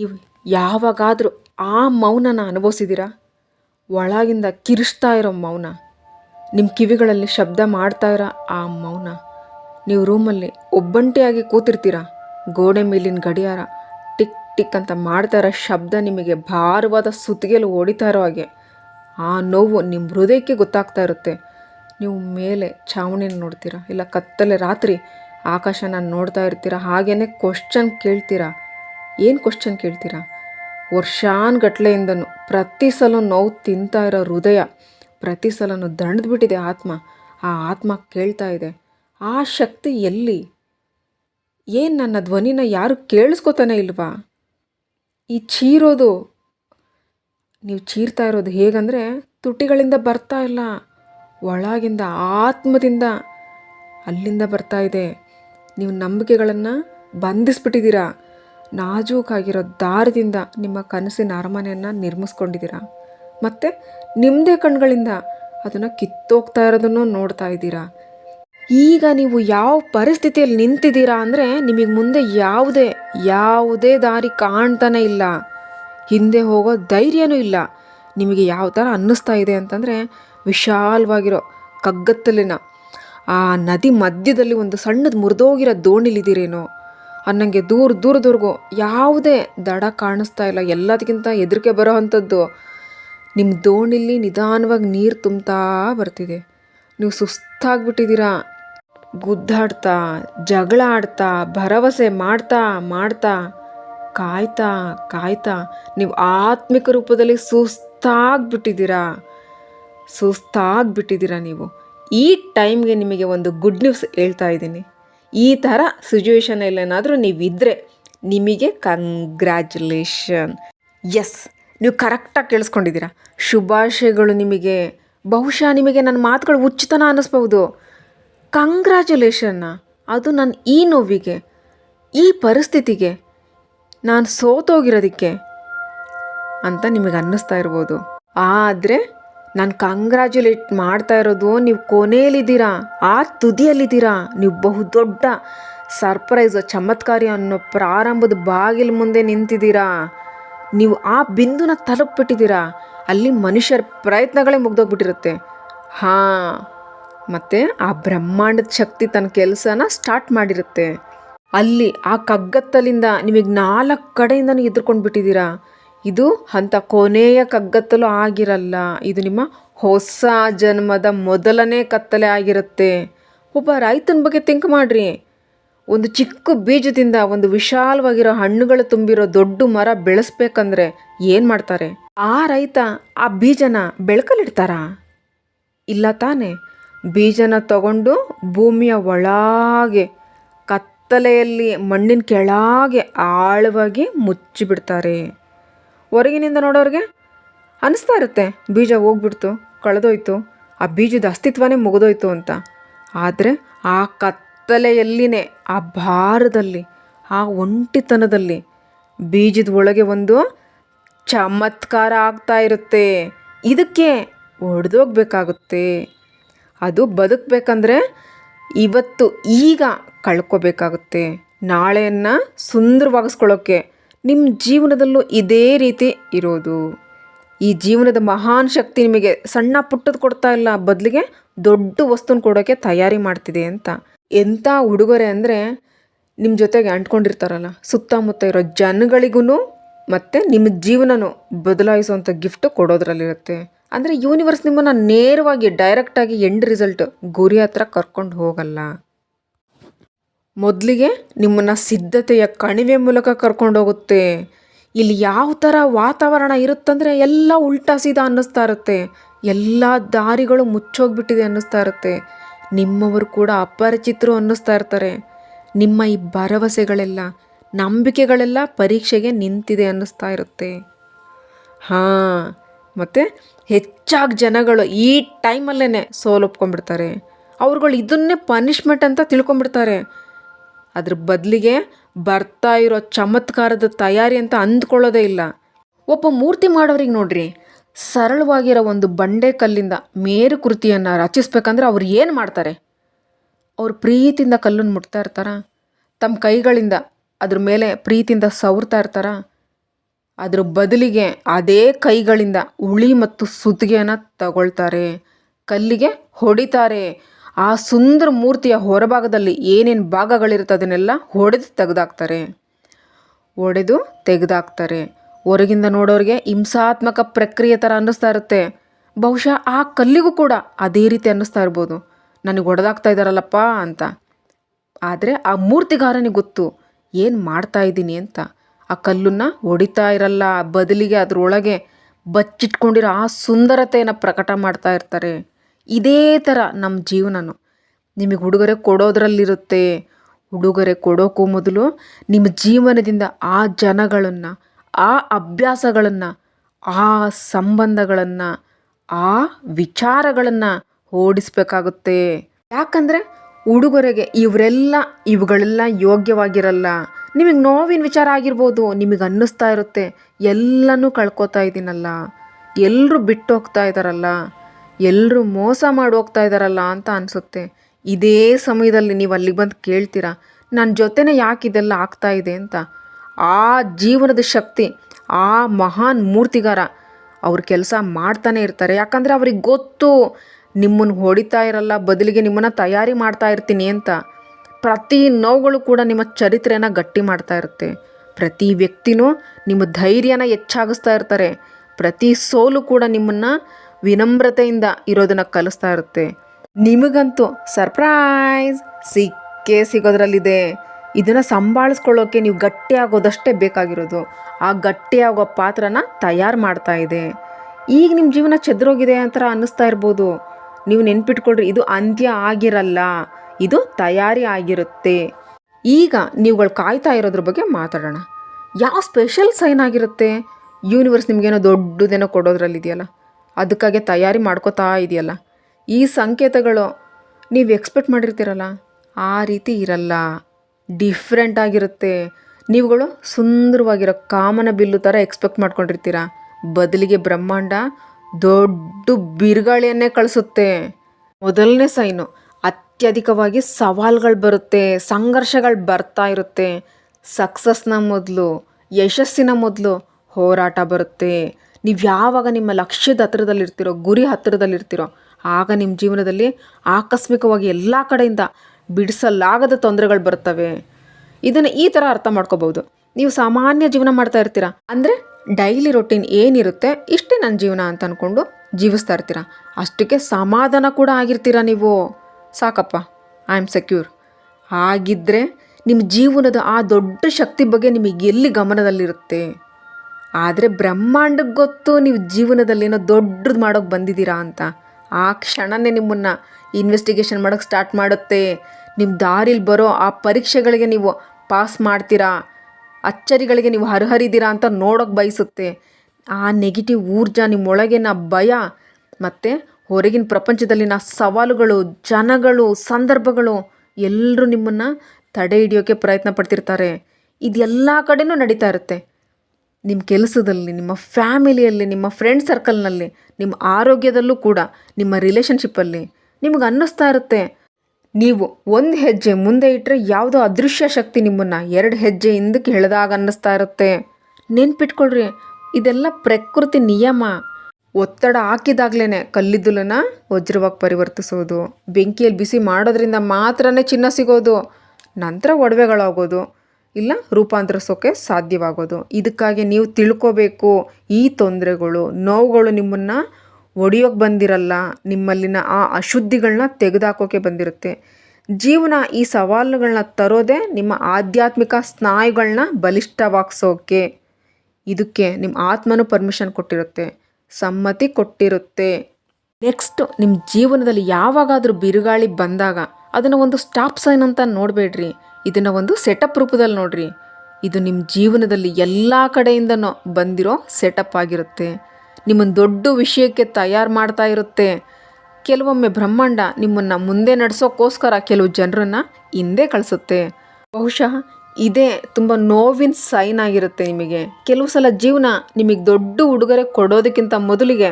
ನೀವು ಯಾವಾಗಾದರೂ ಆ ಮೌನನ ಅನುಭವಿಸಿದ್ದೀರಾ ಒಳಗಿಂದ ಕಿರಿಸ್ತಾ ಇರೋ ಮೌನ. ನಿಮ್ಮ ಕಿವಿಗಳಲ್ಲಿ ಶಬ್ದ ಮಾಡ್ತಾ ಇರೋ ಆ ಮೌನ. ನೀವು ರೂಮಲ್ಲಿ ಒಬ್ಬಂಟಿಯಾಗಿ ಕೂತಿರ್ತೀರ? ಗೋಡೆ ಮೇಲಿನ ಗಡಿಯಾರ ಟಿಕ್ ಟಿಕ್ ಅಂತ ಮಾಡ್ತಾ ಇರೋ ಶಬ್ದ ನಿಮಗೆ ಭಾರವಾದ ಸುತ್ತಿಗೆಲು ಹೊಡಿತಾ ಇರೋ ಹಾಗೆ. ಆ ನೋವು ನಿಮ್ಮ ಹೃದಯಕ್ಕೆ ಗೊತ್ತಾಗ್ತಾ ಇರುತ್ತೆ. ನೀವು ಮೇಲೆ ಛಾವಣಿನ ನೋಡ್ತೀರಾ? ಇಲ್ಲ ಕತ್ತಲೆ ರಾತ್ರಿ ಆಕಾಶನ ನೋಡ್ತಾ ಇರ್ತೀರ? ಹಾಗೇ ಕ್ವಶನ್ ಕೇಳ್ತೀರಾ? ಏನು ಕ್ವಶನ್ ಕೇಳ್ತೀರಾ? ವರ್ಷಾನ್ಗಟ್ಲೆಯಿಂದನೂ ಪ್ರತಿ ಸಲ ನೋವು ತಿಂತಾ ಇರೋ ಹೃದಯ ಪ್ರತಿ ಸಲನೂ ದಣಿದ್ಬಿಟ್ಟಿದೆ ಆತ್ಮ. ಆ ಆತ್ಮ ಕೇಳ್ತಾ ಇದೆ. ಆ ಶಕ್ತಿ ಎಲ್ಲಿ? ಏನು ನನ್ನ ಧ್ವನಿನ ಯಾರು ಕೇಳಿಸ್ಕೊತಾನೆ ಇಲ್ವಾ? ಈ ಚೀರೋದು, ನೀವು ಚೀರ್ತಾ ಇರೋದು ಹೇಗಂದರೆ ತುಟಿಗಳಿಂದ ಬರ್ತಾ ಇಲ್ಲ. ಒಳಗಿಂದ, ಆತ್ಮದಿಂದ ಅಲ್ಲಿಂದ ಬರ್ತಾ ಇದೆ. ನೀವು ನಂಬಿಕೆಗಳನ್ನು ಬಂಧಿಸ್ಬಿಟ್ಟಿದ್ದೀರಾ? ನಾಜೂಕಾಗಿರೋ ದಾರದಿಂದ ನಿಮ್ಮ ಕನಸಿನ ಅರಮನೆಯನ್ನು ನಿರ್ಮಿಸ್ಕೊಂಡಿದ್ದೀರಾ? ಮತ್ತು ನಿಮ್ಮದೇ ಕಣ್ಗಳಿಂದ ಅದನ್ನು ಕಿತ್ತೋಗ್ತಾ ಇರೋದನ್ನು ನೋಡ್ತಾ ಇದ್ದೀರಾ? ಈಗ ನೀವು ಯಾವ ಪರಿಸ್ಥಿತಿಯಲ್ಲಿ ನಿಂತಿದ್ದೀರಾ ಅಂದರೆ ನಿಮಗೆ ಮುಂದೆ ಯಾವುದೇ ಯಾವುದೇ ದಾರಿ ಕಾಣ್ತಾನೆ ಇಲ್ಲ. ಹಿಂದೆ ಹೋಗೋ ಧೈರ್ಯನೂ ಇಲ್ಲ. ನಿಮಗೆ ಯಾವ ಥರ ಅನ್ನಿಸ್ತಾ ಇದೆ ಅಂತಂದರೆ ವಿಶಾಲವಾಗಿರೋ ಕಗ್ಗತ್ತಲಿನ ಆ ನದಿ ಮಧ್ಯದಲ್ಲಿ ಒಂದು ಸಣ್ಣದು ಮುರಿದೋಗಿರೋ ದೋಣಿಲಿದ್ದೀರೇನೋ. ಅನ್ನಂಗೆ ದೂರ, ದೂರದವರೆಗೂ ಯಾವುದೇ ದಡ ಕಾಣಿಸ್ತಾ ಇಲ್ಲ. ಎಲ್ಲದಕ್ಕಿಂತ ಹೆದರಿಕೆ ಬರೋ ಅಂಥದ್ದು ನಿಮ್ಮ ದೋಣಿಲಿ ನಿಧಾನವಾಗಿ ನೀರು ತುಂಬ್ತಾ ಬರ್ತಿದೆ. ನೀವು ಸುಸ್ತಾಗ್ಬಿಟ್ಟಿದ್ದೀರಾ? ಗುದ್ದಾಡ್ತಾ, ಜಗಳ ಆಡ್ತಾ, ಭರವಸೆ ಮಾಡ್ತಾ ಮಾಡ್ತಾ, ಕಾಯ್ತಾ ಕಾಯ್ತಾ ನೀವು ಆತ್ಮಿಕ ರೂಪದಲ್ಲಿ ಸುಸ್ತಾಗ್ಬಿಟ್ಟಿದ್ದೀರಾ? ಸುಸ್ತಾಗ್ಬಿಟ್ಟಿದ್ದೀರಾ ನೀವು? ಈ ಟೈಮ್ಗೆ ನಿಮಗೆ ಒಂದು ಗುಡ್ ನ್ಯೂಸ್ ಹೇಳ್ತಾ ಇದ್ದೀನಿ. ಈ ಥರ ಸಿಚುವೇಶನಲ್ಲಿ ಏನಾದರೂ ನೀವಿದ್ದರೆ ನಿಮಗೆ ಕಂಗ್ರ್ಯಾಚುಲೇಷನ್ ಎಸ್ ನೀವು ಕರೆಕ್ಟಾಗಿ ಕೇಳಿಸ್ಕೊಂಡಿದ್ದೀರಾ. ಶುಭಾಶಯಗಳು ನಿಮಗೆ. ಬಹುಶಃ ನಿಮಗೆ ನನ್ನ ಮಾತುಗಳು ಉಚಿತನ ಅನ್ನಿಸ್ಬಹುದು. ಕಂಗ್ರ್ಯಾಚುಲೇಷನ್ನ ಅದು ನನ್ನ ಈ ನೋವಿಗೆ, ಈ ಪರಿಸ್ಥಿತಿಗೆ, ನಾನು ಸೋತೋಗಿರೋದಕ್ಕೆ ಅಂತ ನಿಮಗೆ ಅನ್ನಿಸ್ತಾ ಇರ್ಬೋದು. ಆದರೆ ನಾನು ಕಂಗ್ರ್ಯಾಚುಲೇಟ್ ಮಾಡ್ತಾ ಇರೋದು ನೀವು ಕೊನೆಯಲ್ಲಿದ್ದೀರಾ? ಆ ತುದಿಯಲ್ಲಿದ್ದೀರಾ? ನೀವು ಬಹುದೊಡ್ಡ ಸರ್ಪ್ರೈಸ್, ಚಮತ್ಕಾರಿ ಅನ್ನೋ ಪ್ರಾರಂಭದ ಬಾಗಿಲು ಮುಂದೆ ನಿಂತಿದ್ದೀರಾ? ನೀವು ಆ ಬಿಂದುನ ತಲುಪಿಬಿಟ್ಟಿದ್ದೀರಾ? ಅಲ್ಲಿ ಮನುಷ್ಯರ ಪ್ರಯತ್ನಗಳೇ ಮುಗ್ದೋಗ್ಬಿಟ್ಟಿರುತ್ತೆ. ಹಾಂ, ಮತ್ತು ಆ ಬ್ರಹ್ಮಾಂಡದ ಶಕ್ತಿ ತನ್ನ ಕೆಲಸನ ಸ್ಟಾರ್ಟ್ ಮಾಡಿರುತ್ತೆ. ಅಲ್ಲಿ ಆ ಕಗ್ಗತ್ತಲಿಂದ ನಿಮಗೆ ನಾಲ್ಕು ಕಡೆಯಿಂದ ಎದುರ್ಕೊಂಡು ಬಿಟ್ಟಿದ್ದೀರಾ ಇದು ಅಂಥ ಕೊನೆಯ ಕಗ್ಗತ್ತಲು ಆಗಿರಲ್ಲ. ಇದು ನಿಮ್ಮ ಹೊಸ ಜನ್ಮದ ಮೊದಲನೇ ಕತ್ತಲೆ ಆಗಿರುತ್ತೆ. ಒಬ್ಬ ರೈತನ ಬಗ್ಗೆ ತಿಂಕ್ ಮಾಡಿರಿ. ಒಂದು ಚಿಕ್ಕ ಬೀಜದಿಂದ ಒಂದು ವಿಶಾಲವಾಗಿರೋ ಹಣ್ಣುಗಳು ತುಂಬಿರೋ ದೊಡ್ಡ ಮರ ಬೆಳೆಸ್ಬೇಕಂದ್ರೆ ಏನು ಮಾಡ್ತಾರೆ? ಆ ರೈತ ಆ ಬೀಜನ ಬೆಳಕಲ್ಲಿಡ್ತಾರಾ? ಇಲ್ಲ ತಾನೇ. ಬೀಜನ ತಗೊಂಡು ಭೂಮಿಯ ಒಳಗೆ, ಕತ್ತಲೆಯಲ್ಲಿ ಮಣ್ಣಿನ ಕೆಳಗೆ ಆಳವಾಗಿ ಮುಚ್ಚಿಬಿಡ್ತಾರೆ. ಹೊರಗಿನಿಂದ ನೋಡೋರಿಗೆ? ಅನಿಸ್ತಾ ಇರುತ್ತೆ. ಬೀಜ ಹೋಗ್ಬಿಡ್ತು, ಕಳೆದೋಯ್ತು. ಆ ಬೀಜದ ಅಸ್ತಿತ್ವನೇ ಮುಗಿದೋಯ್ತು ಅಂತ. ಆದರೆ ಆ ಕತ್ತಲೆಯಲ್ಲಿನೇ, ಆ ಭಾರದಲ್ಲಿ, ಆ ಒಂಟಿತನದಲ್ಲಿ ಬೀಜದ ಒಳಗೆ ಒಂದು ಚಮತ್ಕಾರ ಆಗ್ತಾ ಇರುತ್ತೆ. ಇದಕ್ಕೆ ಒಡೆದೋಗ್ಬೇಕಾಗುತ್ತೆ. ಅದು ಬದುಕಬೇಕಂದ್ರೆ ಇವತ್ತು ಈಗ ಕಳ್ಕೊಬೇಕಾಗುತ್ತೆ. ನಾಳೆಯನ್ನು ಸುಂದರವಾಗಿಸ್ಕೊಳ್ಳೋಕ್ಕೆ ನಿಮ್ಮ ಜೀವನದಲ್ಲೂ ಇದೇ ರೀತಿ ಇರೋದು. ಈ ಜೀವನದ ಮಹಾನ್ ಶಕ್ತಿ ನಿಮಗೆ ಸಣ್ಣ ಪುಟ್ಟದ್ದು ಕೊಡ್ತಾ ಇಲ್ಲ, ಬದಲಿಗೆ ದೊಡ್ಡ ವಸ್ತುನ ಕೊಡೋಕ್ಕೆ ತಯಾರಿ ಮಾಡ್ತಿದೆ ಅಂತ. ಎಂಥ ಉಡುಗೊರೆ ಅಂದರೆ ನಿಮ್ಮ ಜೊತೆಗೆ ಅಂಟ್ಕೊಂಡಿರ್ತಾರಲ್ಲ, ಸುತ್ತಮುತ್ತ ಇರೋ ಜನಗಳಿಗೂ ಮತ್ತು ನಿಮ್ಮ ಜೀವನನೂ ಬದಲಾಯಿಸುವಂಥ ಗಿಫ್ಟ್ ಕೊಡೋದ್ರಲ್ಲಿರುತ್ತೆ. ಅಂದರೆ ಯೂನಿವರ್ಸ್ ನಿಮ್ಮನ್ನು ನೇರವಾಗಿ ಡೈರೆಕ್ಟಾಗಿ ಎಂಡ್ ರಿಸಲ್ಟ್ ಗುರಿ ಹತ್ರ ಕರ್ಕೊಂಡು ಹೋಗಲ್ಲ. ಮೊದಲಿಗೆ ನಿಮ್ಮನ್ನು ಸಿದ್ಧತೆಯ ಕಣಿವೆ ಮೂಲಕ ಕರ್ಕೊಂಡೋಗುತ್ತೆ. ಇಲ್ಲಿ ಯಾವ ಥರ ವಾತಾವರಣ ಇರುತ್ತಂದರೆ ಎಲ್ಲ ಉಲ್ಟಾ ಸೀದಾ ಅನ್ನಿಸ್ತಾ ಇರುತ್ತೆ. ಎಲ್ಲ ದಾರಿಗಳು ಮುಚ್ಚೋಗ್ಬಿಟ್ಟಿದೆ ಅನ್ನಿಸ್ತಾ ಇರುತ್ತೆ. ನಿಮ್ಮವರು ಕೂಡ ಅಪರಿಚಿತರು ಅನ್ನಿಸ್ತಾ ಇರ್ತಾರೆ. ನಿಮ್ಮ ಈ ಭರವಸೆಗಳೆಲ್ಲ, ನಂಬಿಕೆಗಳೆಲ್ಲ ಪರೀಕ್ಷೆಗೆ ನಿಂತಿದೆ ಅನ್ನಿಸ್ತಾ ಇರುತ್ತೆ. ಹಾಂ, ಮತ್ತು ಹೆಚ್ಚಾಗಿ ಜನಗಳು ಈ ಟೈಮಲ್ಲೇ ಸೋಲೊಪ್ಕೊಂಡ್ಬಿಡ್ತಾರೆ. ಅವ್ರುಗಳು ಇದನ್ನೇ ಪನಿಷ್ಮೆಂಟ್ ಅಂತ ತಿಳ್ಕೊಂಬಿಡ್ತಾರೆ ಅದ್ರ ಬದಲಿಗೆ ಬರ್ತಾ ಇರೋ ಚಮತ್ಕಾರದ ತಯಾರಿ ಅಂತ ಅಂದ್ಕೊಳ್ಳೋದೇ ಇಲ್ಲ. ಒಬ್ಬ ಮೂರ್ತಿ ಮಾಡೋರಿಗೆ ನೋಡ್ರಿ, ಸರಳವಾಗಿರೋ ಒಂದು ಬಂಡೆ ಕಲ್ಲಿಂದ ಮೇರು ಕೃತಿಯನ್ನು ರಚಿಸ್ಬೇಕಂದ್ರೆ ಅವ್ರು ಏನು ಮಾಡ್ತಾರೆ? ಅವ್ರು ಪ್ರೀತಿಯಿಂದ ಕಲ್ಲನ್ನು ಮುಟ್ತಾ ಇರ್ತಾರ? ತಮ್ಮ ಕೈಗಳಿಂದ ಅದ್ರ ಮೇಲೆ ಪ್ರೀತಿಯಿಂದ ಸವರ್ತಾ ಇರ್ತಾರ? ಅದ್ರ ಬದಲಿಗೆ ಅದೇ ಕೈಗಳಿಂದ ಉಳಿ ಮತ್ತು ಸುತ್ತಿಗೆಯನ್ನು ತಗೊಳ್ತಾರೆ, ಕಲ್ಲಿಗೆ ಹೊಡಿತಾರೆ ಆ ಸುಂದರ ಮೂರ್ತಿಯ ಹೊರಭಾಗದಲ್ಲಿ ಏನೇನು ಭಾಗಗಳಿರುತ್ತೆ ಅದನ್ನೆಲ್ಲ ಹೊಡೆದು ತೆಗೆದಾಕ್ತಾರೆ. ಒಡೆದು ತೆಗೆದಾಕ್ತಾರೆ. ಹೊರಗಿಂದ ನೋಡೋರಿಗೆ ಹಿಂಸಾತ್ಮಕ ಪ್ರಕ್ರಿಯೆ ಥರ ಅನ್ನಿಸ್ತಾ ಇರುತ್ತೆ. ಬಹುಶಃ ಆ ಕಲ್ಲಿಗೂ ಕೂಡ ಅದೇ ರೀತಿ ಅನ್ನಿಸ್ತಾ ಇರ್ಬೋದು. ನನಗೆ ಒಡೆದಾಗ್ತಾ ಇದ್ದಾರಲ್ಲಪ್ಪ ಅಂತ. ಆದರೆ ಆ ಮೂರ್ತಿಗಾರನಿಗೆ ಗೊತ್ತು, ಏನು ಮಾಡ್ತಾ ಇದ್ದೀನಿ ಅಂತ. ಆ ಕಲ್ಲನ್ನು ಹೊಡಿತಾ ಇರಲ್ಲ ಬದಲಿಗೆ ಅದರೊಳಗೆ ಬಚ್ಚಿಟ್ಕೊಂಡಿರೋ ಆ ಸುಂದರತೆಯನ್ನು ಪ್ರಕಟ ಮಾಡ್ತಾ ಇರ್ತಾರೆ. ಇದೇ ಥರ ನಮ್ಮ ಜೀವನನು. ನಿಮಗೆ ಉಡುಗೊರೆ ಕೊಡೋದ್ರಲ್ಲಿರುತ್ತೆ. ಉಡುಗೊರೆ ಕೊಡೋಕ್ಕೂ ಮೊದಲು ನಿಮ್ಮ ಜೀವನದಿಂದ ಆ ಜನಗಳನ್ನು, ಆ ಅಭ್ಯಾಸಗಳನ್ನು, ಆ ಸಂಬಂಧಗಳನ್ನು, ಆ ವಿಚಾರಗಳನ್ನು ಓಡಿಸ್ಬೇಕಾಗುತ್ತೆ. ಯಾಕಂದರೆ ಉಡುಗೊರೆಗೆ ಇವರೆಲ್ಲ, ಇವುಗಳೆಲ್ಲ ಯೋಗ್ಯವಾಗಿರಲ್ಲ. ನಿಮಗೆ ನೋವಿನ ವಿಚಾರ ಆಗಿರ್ಬೋದು, ನಿಮಗೆ ಅನ್ನಿಸ್ತಾ ಇರುತ್ತೆ. ಎಲ್ಲನೂ ಕಳ್ಕೊತಾ ಇದ್ದೀನಲ್ಲ ಎಲ್ಲರೂ ಬಿಟ್ಟು ಹೋಗ್ತಾ ಇದ್ದಾರಲ್ಲ ಎಲ್ಲರೂ ಮೋಸ ಮಾಡಿ ಹೋಗ್ತಾ ಇದ್ದಾರಲ್ಲ ಅಂತ ಅನಿಸುತ್ತೆ. ಇದೇ ಸಮಯದಲ್ಲಿ ನೀವು ಅಲ್ಲಿಗೆ ಬಂದು ಕೇಳ್ತೀರಾ? ನನ್ನ ಜೊತೆನೇ ಯಾಕೆ ಇದೆಲ್ಲ ಆಗ್ತಾ ಇದೆ ಅಂತ. ಆ ಜೀವನದ ಶಕ್ತಿ, ಆ ಮಹಾನ್ ಮೂರ್ತಿಗಾರ ಅವ್ರ ಕೆಲಸ ಮಾಡ್ತಾನೆ ಇರ್ತಾರೆ. ಯಾಕಂದರೆ ಅವ್ರಿಗೆ ಗೊತ್ತು ನಿಮ್ಮನ್ನು ಹೊಡಿತಾ ಇರಲ್ಲ, ಬದಲಿಗೆ ನಿಮ್ಮನ್ನು ತಯಾರಿ ಮಾಡ್ತಾ ಇರ್ತೀನಿ ಅಂತ. ಪ್ರತಿ ನೋವುಗಳು ಕೂಡ ನಿಮ್ಮ ಚರಿತ್ರೆನ ಗಟ್ಟಿ ಮಾಡ್ತಾ ಇರುತ್ತೆ. ಪ್ರತಿ ವ್ಯಕ್ತಿನೂ ನಿಮ್ಮ ಧೈರ್ಯನ ಹೆಚ್ಚಾಗಿಸ್ತಾ ಇರ್ತಾರೆ. ಪ್ರತಿ ಸೋಲು ಕೂಡ ನಿಮ್ಮನ್ನು ವಿನಮ್ರತೆಯಿಂದ ಇರೋದನ್ನು ಕಲಿಸ್ತಾ ಇರುತ್ತೆ. ನಿಮಗಂತೂ ಸರ್ಪ್ರೈಸ್ ಸಿಕ್ಕೇ ಸಿಗೋದ್ರಲ್ಲಿದೆ. ಇದನ್ನು ಸಂಭಾಳಿಸ್ಕೊಳ್ಳೋಕೆ ನೀವು ಗಟ್ಟಿಯಾಗೋದಷ್ಟೇ ಬೇಕಾಗಿರೋದು. ಆ ಗಟ್ಟಿಯಾಗೋ ಪಾತ್ರನ ತಯಾರು ಮಾಡ್ತಾ ಇದೆ. ಈಗ ನಿಮ್ಮ ಜೀವನ ಚದ್ರೋಗಿದೆ ಅಂತ ಅನ್ನಿಸ್ತಾ ಇರ್ಬೋದು. ನೀವು ನೆನ್ಪಿಟ್ಕೊಳ್ರಿ, ಇದು ಅಂತ್ಯ ಆಗಿರಲ್ಲ. ಇದು ತಯಾರಿ ಆಗಿರುತ್ತೆ. ಈಗ ನೀವುಗಳು ಕಾಯ್ತಾ ಇರೋದ್ರ ಬಗ್ಗೆ ಮಾತಾಡೋಣ. ಯಾವ ಸ್ಪೆಷಲ್ ಸೈನ್ ಆಗಿರುತ್ತೆ? ಯೂನಿವರ್ಸ್ ನಿಮಗೇನೋ ದೊಡ್ಡದೇನೋ ಕೊಡೋದ್ರಲ್ಲಿದೆಯಲ್ಲ. ಅದಕ್ಕಾಗಿ ತಯಾರಿ ಮಾಡ್ಕೋತಾ ಇದೆಯಲ್ಲ. ಈ ಸಂಕೇತಗಳು ನೀವು ಎಕ್ಸ್ಪೆಕ್ಟ್ ಮಾಡಿರ್ತೀರಲ್ಲ, ಆ ರೀತಿ ಇರಲ್ಲ. ಡಿಫ್ರೆಂಟ್ ಆಗಿರುತ್ತೆ. ನೀವುಗಳು ಸುಂದರವಾಗಿರೋ ಕಾಮನ ಬಿಲ್ಲು ಥರ ಎಕ್ಸ್ಪೆಕ್ಟ್ ಮಾಡ್ಕೊಂಡಿರ್ತೀರ. ಬದಲಿಗೆ ಬ್ರಹ್ಮಾಂಡ ದೊಡ್ಡ ಬಿರುಗಾಳಿಯನ್ನೇ ಕಳಿಸುತ್ತೆ. ಮೊದಲನೇ ಸೈನು, ಅತ್ಯಧಿಕವಾಗಿ ಸವಾಲುಗಳು ಬರುತ್ತೆ, ಸಂಘರ್ಷಗಳು ಬರ್ತಾ ಇರುತ್ತೆ. ಸಕ್ಸಸ್ನ ಮೊದಲು, ಯಶಸ್ಸಿನ ಮೊದಲು ಹೋರಾಟ ಬರುತ್ತೆ. ನೀವು ಯಾವಾಗ ನಿಮ್ಮ ಲಕ್ಷ್ಯದ ಹತ್ರದಲ್ಲಿರ್ತೀರೋ ಗುರಿ ಹತ್ತಿರದಲ್ಲಿರ್ತೀರೋ, ಆಗ ನಿಮ್ಮ ಜೀವನದಲ್ಲಿ ಆಕಸ್ಮಿಕವಾಗಿ ಎಲ್ಲ ಕಡೆಯಿಂದ ಬಿಡಿಸಲಾಗದ ತೊಂದರೆಗಳು ಬರ್ತವೆ ಇದನ್ನು ಈ ಥರ ಅರ್ಥ ಮಾಡ್ಕೋಬೋದು ನೀವು ಸಾಮಾನ್ಯ ಜೀವನ ಮಾಡ್ತಾ ಇರ್ತೀರಾ? ಅಂದರೆ ಡೈಲಿ ರೊಟೀನ್ ಏನಿರುತ್ತೆ ಇಷ್ಟೇ ನನ್ನ ಜೀವನ ಅಂತ ಅಂದ್ಕೊಂಡು ಜೀವಿಸ್ತಾ ಇರ್ತೀರ? ಅಷ್ಟಕ್ಕೆ ಸಮಾಧಾನ ಕೂಡ ಆಗಿರ್ತೀರ ನೀವು? ಸಾಕಪ್ಪ, ಐ ಆಮ್ ಸೆಕ್ಯೂರ್. ಹಾಗಿದ್ದರೆ ನಿಮ್ಮ ಜೀವನದ ಆ ದೊಡ್ಡ ಶಕ್ತಿ ಬಗ್ಗೆ ನಿಮಗೆ ಎಲ್ಲಿ ಗಮನದಲ್ಲಿರುತ್ತೆ? ಆದರೆ ಬ್ರಹ್ಮಾಂಡಕ್ಕೆ ಗೊತ್ತು ನೀವು ಜೀವನದಲ್ಲಿ ಏನೋ ದೊಡ್ಡದು ಮಾಡೋಕ್ಕೆ ಬಂದಿದ್ದೀರಾ ಅಂತ. ಆ ಕ್ಷಣನೇ ನಿಮ್ಮನ್ನು ಇನ್ವೆಸ್ಟಿಗೇಷನ್ ಮಾಡೋಕ್ಕೆ ಸ್ಟಾರ್ಟ್ ಮಾಡುತ್ತೆ. ನಿಮ್ಮ ದಾರಿಲಿ ಬರೋ ಆ ಪರೀಕ್ಷೆಗಳಿಗೆ ನೀವು ಪಾಸ್ ಮಾಡ್ತೀರಾ. ಅಚ್ಚರಿಗಳಿಗೆ ನೀವು ಹರಿಹರಿದ್ದೀರಾ ಅಂತ ನೋಡೋಕೆ ಬಯಸುತ್ತೆ. ಆ ನೆಗೆಟಿವ್ ಊರ್ಜಾ ನಿಮ್ಮೊಳಗಿನ ಭಯ. ಮತ್ತು ಹೊರಗಿನ ಪ್ರಪಂಚದಲ್ಲಿನ ಸವಾಲುಗಳು, ಜನಗಳು, ಸಂದರ್ಭಗಳು ಎಲ್ಲರೂ ನಿಮ್ಮನ್ನು ತಡೆ ಹಿಡಿಯೋಕ್ಕೆ ಪ್ರಯತ್ನ ಪಡ್ತಿರ್ತಾರೆ. ಇದೆಲ್ಲ ಕಡೆನೂ ನಡೀತಾ ಇರುತ್ತೆ. ನಿಮ್ಮ ಕೆಲಸದಲ್ಲಿ, ನಿಮ್ಮ ಫ್ಯಾಮಿಲಿಯಲ್ಲಿ, ನಿಮ್ಮ ಫ್ರೆಂಡ್ ಸರ್ಕಲ್ನಲ್ಲಿ ನಿಮ್ಮ ಆರೋಗ್ಯದಲ್ಲೂ ಕೂಡ, ನಿಮ್ಮ ರಿಲೇಷನ್ಶಿಪ್ಪಲ್ಲಿ ನಿಮಗೆ ಅನ್ನಿಸ್ತಾ ಇರುತ್ತೆ. ನೀವು ಒಂದು ಹೆಜ್ಜೆ ಮುಂದೆ ಇಟ್ಟರೆ ಯಾವುದೋ ಅದೃಶ್ಯ ಶಕ್ತಿ ನಿಮ್ಮನ್ನು ಎರಡು ಹೆಜ್ಜೆ ಹಿಂದಕ್ಕೆ ಹೇಳಿದಾಗ ಅನ್ನಿಸ್ತಾ ಇರುತ್ತೆ. ನೆನ್ಪಿಟ್ಕೊಳ್ರಿ, ಇದೆಲ್ಲ ಪ್ರಕೃತಿ ನಿಯಮ. ಒತ್ತಡ ಹಾಕಿದಾಗ್ಲೇ ಕಲ್ಲಿದ್ದಲನ್ನ ವಜ್ರವಾಗಿ ಪರಿವರ್ತಿಸೋದು. ಬೆಂಕಿಯಲ್ಲಿ ಬಿಸಿ ಮಾಡೋದ್ರಿಂದ ಮಾತ್ರನೇ ಚಿನ್ನ ಸಿಗೋದು. ನಂತರ ಒಡವೆಗಳಾಗೋದು. ಇಲ್ಲ ರೂಪಾಂತರಿಸೋಕ್ಕೆ ಸಾಧ್ಯವಾಗೋದು. ಇದಕ್ಕಾಗಿ ನೀವು ತಿಳ್ಕೋಬೇಕು ಈ ತೊಂದರೆಗಳು. ನೋವುಗಳು ನಿಮ್ಮನ್ನು ಒಡೆಯೋಕೆ ಬಂದಿರಲ್ಲ. ನಿಮ್ಮಲ್ಲಿನ ಆ ಅಶುದ್ಧಿಗಳನ್ನ ತೆಗೆದುಹಾಕೋಕೆ ಬಂದಿರುತ್ತೆ. ಜೀವನ ಈ ಸವಾಲುಗಳನ್ನ ತರೋದೇ ನಿಮ್ಮ ಆಧ್ಯಾತ್ಮಿಕ ಸ್ನಾಯುಗಳನ್ನ ಬಲಿಷ್ಠವಾಗಿಸೋಕೆ. ಇದಕ್ಕೆ ನಿಮ್ಮ ಆತ್ಮನೂ ಪರ್ಮಿಷನ್ ಕೊಟ್ಟಿರುತ್ತೆ. ಸಮ್ಮತಿ ಕೊಟ್ಟಿರುತ್ತೆ. ನೆಕ್ಸ್ಟ್ ನಿಮ್ಮ ಜೀವನದಲ್ಲಿ ಯಾವಾಗಾದರೂ ಬಿರುಗಾಳಿ ಬಂದಾಗ ಅದನ್ನು ಒಂದು ಸ್ಟಾಪ್ ಸೈನ್ ಅಂತ ನೋಡಬೇಡ್ರಿ. ಇದನ್ನು ಒಂದು ಸೆಟಪ್ ರೂಪದಲ್ಲಿ ನೋಡ್ರಿ. ಇದು ನಿಮ್ಮ ಜೀವನದಲ್ಲಿ ಎಲ್ಲ ಕಡೆಯಿಂದನೂ ಬಂದಿರೋ ಸೆಟಪ್ ಆಗಿರುತ್ತೆ. ನಿಮ್ಮನ್ನು ದೊಡ್ಡ ವಿಷಯಕ್ಕೆ ತಯಾರು ಮಾಡ್ತಾ ಇರುತ್ತೆ. ಕೆಲವೊಮ್ಮೆ ಬ್ರಹ್ಮಾಂಡ ನಿಮ್ಮನ್ನು ಮುಂದೆ ನಡೆಸೋಕ್ಕೋಸ್ಕರ ಕೆಲವು ಜನರನ್ನು ಹಿಂದೆ ಕಳಿಸುತ್ತೆ. ಬಹುಶಃ ಇದೇ ತುಂಬ ನೋವಿನ ಸೈನ್ ಆಗಿರುತ್ತೆ ನಿಮಗೆ. ಕೆಲವು ಸಲ ಜೀವನ ನಿಮಗೆ ದೊಡ್ಡ ಉಡುಗೊರೆ ಕೊಡೋದಕ್ಕಿಂತ ಮೊದಲಿಗೆ